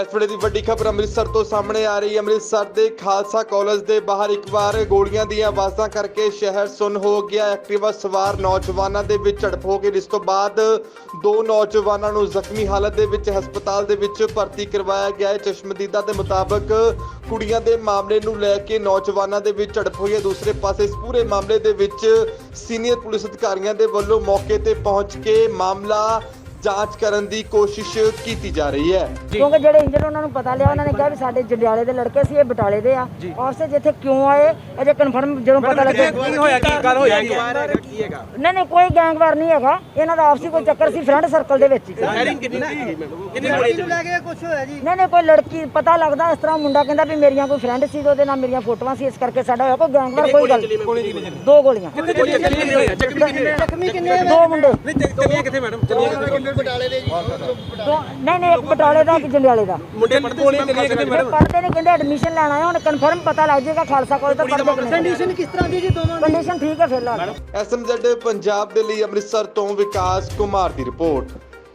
ਇਸ ਵੇਲੇ ਦੀ ਵੱਡੀ ਖਬਰ ਅੰਮ੍ਰਿਤਸਰ ਤੋਂ ਸਾਹਮਣੇ ਆ ਰਹੀ ਹੈ। ਅੰਮ੍ਰਿਤਸਰ ਦੇ ਖਾਲਸਾ ਕਾਲਜ ਦੇ ਬਾਹਰ ਇੱਕ ਵਾਰ ਗੋਲੀਆਂ ਦੀਆਂ ਆਵਾਜ਼ਾਂ ਕਰਕੇ ਸ਼ਹਿਰ ਸੁੰਨ ਹੋ ਗਿਆ। ਐਕਟਿਵਾ ਸਵਾਰ ਨੌਜਵਾਨਾਂ ਦੇ ਵਿੱਚ ਝੜਪ ਹੋ ਗਈ। ਜਿਸ ਤੋਂ ਬਾਅਦ ਦੋ ਨੌਜਵਾਨਾਂ ਨੂੰ ਜ਼ਖਮੀ ਹਾਲਤ ਦੇ ਵਿੱਚ ਹਸਪਤਾਲ ਦੇ ਵਿੱਚ ਭਰਤੀ ਕਰਵਾਇਆ ਗਿਆ ਹੈ। ਚਸ਼ਮਦੀਦਾ ਦੇ ਮੁਤਾਬਕ ਕੁੜੀਆਂ ਦੇ ਮਾਮਲੇ ਨੂੰ ਲੈ ਕੇ ਨੌਜਵਾਨਾਂ ਦੇ ਵਿੱਚ ਝੜਪ ਹੋਈ ਹੈ। ਦੂਸਰੇ ਪਾਸੇ ਇਸ ਪੂਰੇ ਮਾਮਲੇ ਦੇ ਵਿੱਚ ਸੀਨੀਅਰ ਪੁਲਿਸ ਅਧਿਕਾਰੀਆਂ ਦੇ ਵੱਲੋਂ ਮੌਕੇ ਤੇ ਪਹੁੰਚ ਕੇ ਮਾਮਲਾ ਜਾਂਚ ਕਰਨ ਦੀ ਕੋਸ਼ਿਸ਼ ਕੀਤੀ ਜਾ ਰਹੀ ਹੈ। ਕਿਉਂਕਿ ਜਿਹੜੇ ਇੰਜਨ ਉਹਨਾਂ ਨੂੰ ਪਤਾ ਲਿਆ ਉਹਨਾਂ ਨੇ ਕਿਹਾ ਵੀ ਸਾਡੇ ਜੰਡਿਆਲੇ ਦੇ ਲੜਕੇ ਸੀ ਇਹ ਬਟਾਲੇ ਦੇ ਆ। ਔਰ ਸੇ ਜਿੱਥੇ ਕਿਉਂ ਆਏ ਅਜੇ ਕਨਫਰਮ ਜਦੋਂ ਪਤਾ ਲੱਗੇ ਕੀ ਹੋਇਆ? ਕੀ ਗੱਲ ਹੋਇਆ ਕੀ ਕੀ ਹੈਗਾ? ਨਹੀਂ ਨਹੀਂ ਕੋਈ ਗੈਂਗਵਾਰ ਨਹੀਂ ਹੈਗਾ। ਇਹਨਾਂ ਦਾ ਆਪਸੀ ਕੋਈ ਚੱਕਰ ਸੀ ਫਰੈਂਡ ਸਰਕਲ ਦੇ ਵਿੱਚ ਨਹੀਂ ਨਹੀਂ ਕੋਈ ਲੜਕੀ ਪਤਾ ਲੱਗਦਾ ਇਸ ਤਰ੍ਹਾਂ ਮੁੰਡਾ ਕਹਿੰਦਾ ਵੀ ਮੇਰੀਆਂ ਕੋਈ ਫਰੈਂਡ ਸੀ ਤੇ ਉਹਦੇ ਨਾਲ ਮੇਰੀਆਂ ਫੋਟੋਆਂ ਸੀ ਇਸ ਕਰਕੇ ਸਾਡਾ ਹੋਇਆ। ਕੋਈ ਗੈਂਗਵਾਰ ਕੋਈ ਗੱਲ ਦੋ ਗੋਲੀਆਂ। ਜ਼ਖਮੀ ਕਿੰਨੇ ਦੋ ਮੁੰਡੇ। ਕਿੱਥੇ ਮੈਡਮ? ਦੋ ਨਹੀਂ ਨਹੀਂ ਇੱਕ ਬਟਾਲੇ ਦਾ ਇੱਕ ਜੰਡਿਆਲੇ ਦਾ। ਮੁੰਡੇ ਪੜਦੇ ਗੋਲੀ ਚੱਲੀਆਂ ਕਿੱਥੇ ਮੈਡਮ ਪੜਦੇ ਨੇ ਕਹਿੰਦੇ ਐਡਮਿਸ਼ਨ ਲੈਣਾ ਹੈ ਹੁਣ ਕਨਫਰਮ ਪਤਾ ਲੱਗ ਜਾਏਗਾ ਖਾਲਸਾ ਕਾਲਜ ਤੋਂ ਪੜਦੇ ਕਿ ਕੰਡੀਸ਼ਨ ਕਿਸ ਤਰ੍ਹਾਂ ਦੀ ਜੀ ਦੋਵਾਂ ਕੰਡੀਸ਼ਨ ਠੀਕ ਹੈ ਫਿਲਹਾਲ। ਐਸਐਮਜ਼ੈਡ ਪੰਜਾਬ ਦੇ ਲਈ ਅੰਮ੍ਰਿਤਸਰ ਤੋਂ ਵਿਕਾਸ ਕੁਮਾਰ ਦੀ ਰਿਪੋਰਟ।